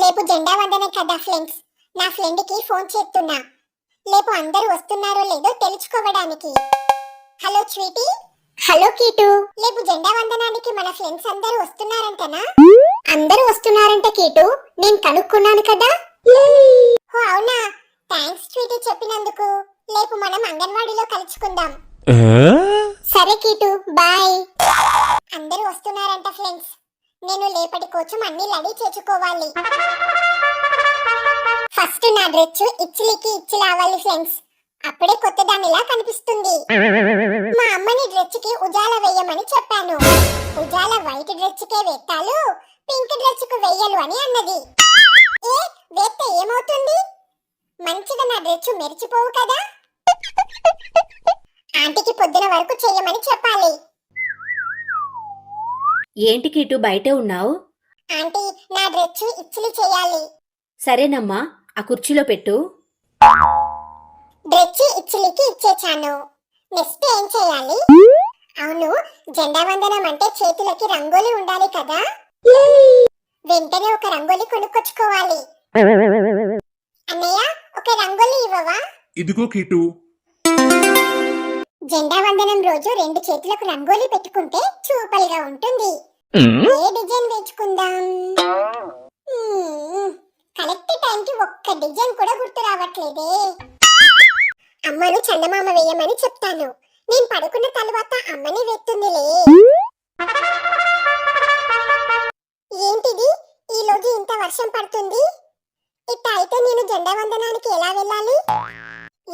రేపు జెండా వందనం కదా ఫ్రెండ్స్ నా ఫ్రెండ్కి ఫోన్ చేస్తున్నా. రేపు అందరూ వస్తున్నారో లేదో తెలుసుకోవడానికి. హలో స్వీటీ హలో కీటు రేపు జెండా వందనానికి మన ఫ్రెండ్స్ అందరూ వస్తున్నారంటనా? అందరూ వస్తున్నారంట కీటు నేను కనుక్కున్నాను కదా. ఓ అవునా? థ్యాంక్స్ స్వీటీ చెప్పినందుకు. రేపు మనం అంగన్వాడీలో కలుసుకుందాం. సరే కీటు బాయ్ నేను లేపటి కోసం అన్ని రెడీ చేసుకోవాలి ఫస్ట్ నా డ్రెస్ ఇచ్చిలికి ఇచ్చి రావాలి ఫ్రెండ్స్. అప్పుడే కొత్త దానిలా కనిపిస్తుంది. మా అమ్మని డ్రెస్కి ఉజాల వేయమని చెప్పాను. ఉజాల వైట్ డ్రెస్ కే వేస్తాలు పింక్ డ్రెస్కు వేయలు అని అన్నది. ఏ వేస్తే ఏమవుతుంది? మంచిగా నా డ్రెస్ మెరిచిపోవు కదా? ఆంటీకి పొద్దున వరకు చేయమని చెప్పాలి. ఏంటి కిటు బయటే ఉన్నావు? ఆంటీ నా డ్రెస్ ఇచ్చిలి చేయాలి. సరేనమ్మా ఆ కుర్చీలో పెట్టు. డ్రెస్ ఇచ్చిలికి ఇచ్చేచాను నెక్స్ట్ ఏం చేయాలి? అవును జెండా వందనం అంటే చేతులకి రంగోలి ఉండాలి కదా? వెంటనే ఒక రంగోలి కొనుక్కొచ్చుకోవాలి. అన్నయ్య ఒక రంగోలి ఇవ్వవా? ఇదిగో కీటు జెండా వందనం రోజు రెండు చేతులకు రంగోలి పెట్టుకుంటే చూపల్గా ఉంటుంది. ఏ డిజైన్ మ్మ్. కరెక్ట్ టైంకి ఒక్క డిజైన్ కూడా గుర్తు రావట్లేదే. అమ్మను చందమామ వేయమని చెప్తాను. నేను పడుకున్న తర్వాత అమ్మని వేస్తుందిలే ఏంటిది? ఈ రోజు ఇంత వర్షం పడుతుంది? ఇట్ట అయితే నేను జెండా వందనానికి ఎలా వెళ్ళాలి?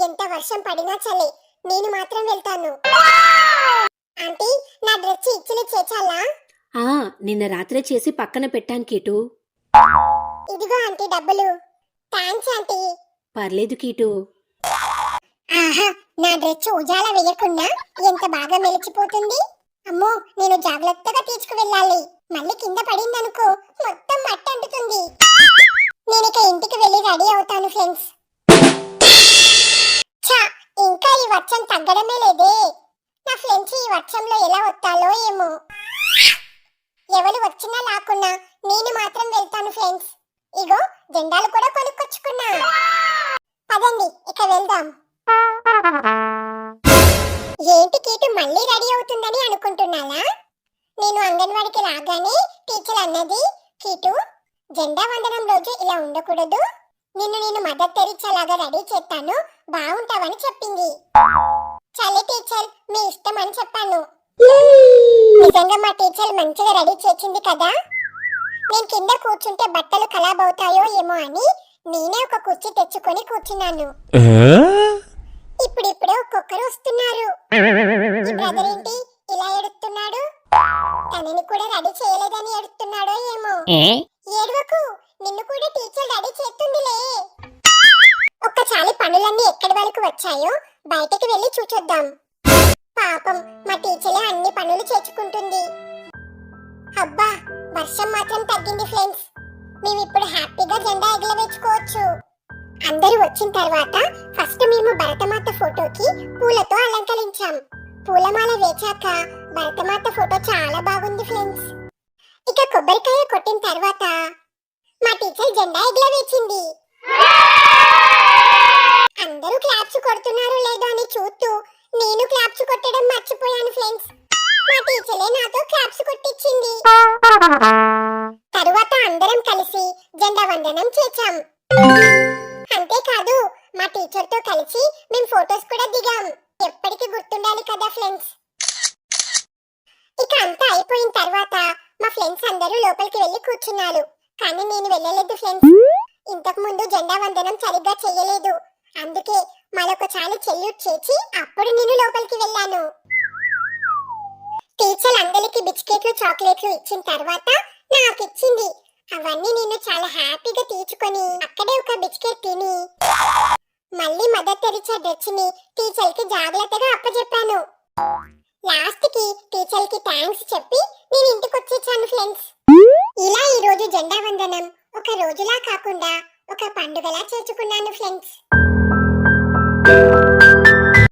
ఎంత వర్షం పడినా చలే నేను మాత్రం వెళ్తాను. ఆంటీ నా డ్రెస్ ఇచ్చిలి చేచాలా ఆ నిన్న రాత్రే చేసి పక్కన పెట్టాను కిటు. ఇదిగో ఆంటీ డబ్బులు. Thanks aunty. పర్లేదు కీటు. ఆహా నా డ్రెస్ ఉజాల వేయకుండా ఎంత బాగా మెలిచిపోతుంది. అమ్మో నేను జాగ్రత్తగా తీసుకువెళ్ళాలి. మళ్ళీ కింద పడిందనుకో మొత్తం మట్టి అంటుతుంది. నేను ఇక ఇంటికి వెళ్ళి రెడీ అవుతాను ఫ్రెండ్స్. తగ్గడమే లేదే. నా ఫ్రెండ్స్ ఈ వర్షంలో ఎలా వస్తాలో ఏమో. ఎవరు వచ్చినా లాక్కున్నా నేను మాత్రం వెళ్తాను ఫ్రెండ్స్. ఇగో జెండాలు కూడా కొనుక్కొచ్చుకున్నా. పదండి ఇక వెళ్దాం. ఏంటి కీటు మళ్ళీ రెడీ అవుతుందని అనుకుంటున్నానా? నేను అంగన్వాడికి రాగానే టీచర్ అన్నది కీటు జెండా వందనం రోజు ఇలా ఉండకూడదు. నిన్ను నేను మదర్ తెరిచేలాగా రెడీ చేస్తాను. బాగుంటావని చెప్పింది. చలే టీచర్ మీ ఇష్టం అని చెప్పాను. నిజంగా మా టీచర్ మంచిగా రెడీ చేసింది కదా? నేను కింద కూర్చుంటే బట్టలు ఖరాబ్ అవుతాయో ఏమో అని నేనే ఒక కుర్చీ తెచ్చుకొని కూర్చున్నాను. ఇప్పుడిప్పుడే ఒక్కొక్కరు వస్తున్నారు. ఈ బ్రదర్ ఏంటి? ఇలా ఎడుతున్నాడు తనని కూడా రెడీ చేయలేదని ఎడుతున్నాడో ఏమో? ఏడవకు నిన్ను కూడా టీచర్ రెడీ చేస్తుందిలే. ఒక్కసారి పనులన్నీ ఎక్కడి వరకు వచ్చాయో బయటకు వెళ్ళి చూచొద్దాం. పాపం మా టీచరే అన్ని పనులు చేసుకుంటుంది అబ్బా వర్షం మాత్రం తగ్గింది ఫ్రెండ్స్. మేము ఇప్పుడు హ్యాపీగా జెండా ఎగలవేసుకోవచ్చు అందరూ వచ్చిన తర్వాత ఫస్ట్ మేము భరతమాత ఫోటోకి పూలతో అలంకరించాం. పూలమాల వేచాక భరతమాత ఫోటో చాలా బాగుంది ఫ్రెండ్స్. ఇక కొబ్బరికాయ కొట్టిన తర్వాత మా టీచర్ జెండా ఎగలవేచింది చేయడం మర్చిపోయాను ఫ్రెండ్స్ మా టీచరే నాతో క్లాప్స్ కొట్టించింది తరువాత అందరం కలిసి జెండా వందనం చేశాం. అంతేకాదు మా టీచర్తో కలిసి మేము ఫొటోస్ కూడా దిగాం. ఎప్పటికీ గుర్తుండాలి కదా ఫ్రెండ్స్ ఇక అంతా అయిపోయిన తర్వాత మా ఫ్రెండ్స్ అందరూ లోపలికి వెళ్ళి కూర్చున్నారు. కానీ నేను వెళ్ళలేదు ఫ్రెండ్స్ ఇంతకు ముందు జెండా వందనం సరిగ్గా చేయలేదు. అందుకే మరొకసారి చెల్యూట్ చేసి అప్పుడు నేను లోపలికి వెళ్ళాను. టీచర్ అందరికి బిస్కెట్లు చాక్లెట్లు ఇచ్చిన తర్వాత నాకు ఇచ్చింది అవన్నీ నేను చాలా హ్యాపీగా తీసుకొని అక్కడే ఒక బిస్కెట్ తిని మళ్ళీ మదర్ తెరిచా డ్రెస్ని టీచర్కి జాగ్రత్తగా అప్పచెప్పాను లాస్ట్కి టీచర్కి థ్యాంక్స్ చెప్పి నేను ఇంటికి వచ్చేసాను ఫ్రెండ్స్. ఇలా ఈ రోజు జెండా వందనం ఒక రోజులా కాకుండా ఒక పండుగలా చేసుకున్నాను ఫ్రెండ్స్. Thank you.